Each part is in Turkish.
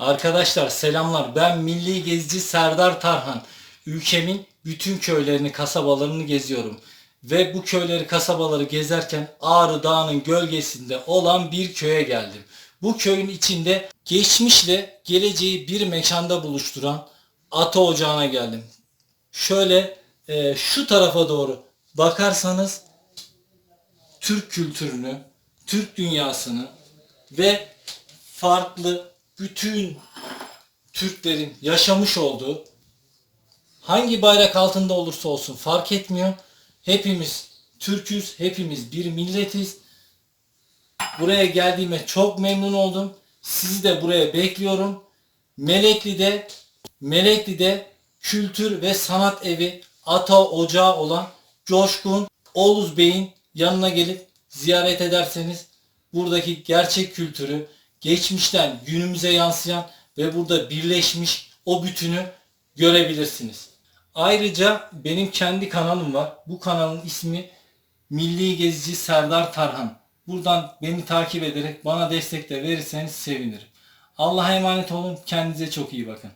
Arkadaşlar selamlar. Ben milli gezici Serdar Tarhan. Ülkemin bütün köylerini, kasabalarını geziyorum. Ve bu köyleri, kasabaları gezerken Ağrı Dağı'nın gölgesinde olan bir köye geldim. Bu köyün içinde geçmişle geleceği bir mekanda buluşturan ata ocağına geldim. Şöyle e, şu tarafa doğru bakarsanız Türk kültürünü, Türk dünyasını ve farklı bütün Türklerin yaşamış olduğu hangi bayrak altında olursa olsun fark etmiyor. Hepimiz Türküz, hepimiz bir milletiz. Buraya geldiğime çok memnun oldum. Sizi de buraya bekliyorum. Melekli'de Melekli'de Kültür ve Sanat Evi Ata Ocağı olan Coşkun Oğuz Bey'in yanına gelip ziyaret ederseniz buradaki gerçek kültürü geçmişten günümüze yansıyan ve burada birleşmiş o bütünü görebilirsiniz. Ayrıca benim kendi kanalım var. Bu kanalın ismi Milli Gezici Serdar Tarhan. Buradan beni takip ederek bana destek de verirseniz sevinirim. Allah'a emanet olun. Kendinize çok iyi bakın.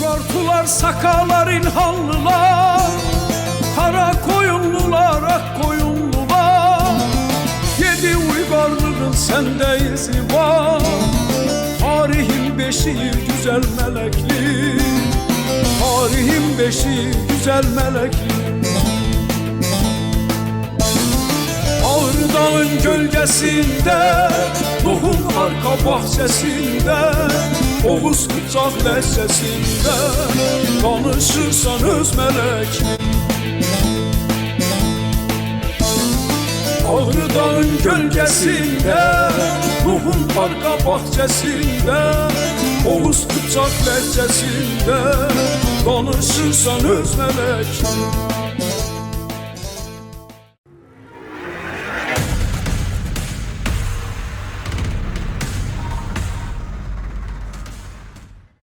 Urartular sakalar İlhanlılar uygarlığın sende izi var Tarihin beşiği güzel melekli. Tarihin beşiği güzel melekli. Ağrı dağın gölgesinde Ruhun arka bahçesinde Oğuz bıçak lezzesinde Danışırsan öz melek dağın gölgesinde Ruhun arka bahçesinde Oğuz bıçak lezzesinde Danışırsan öz melek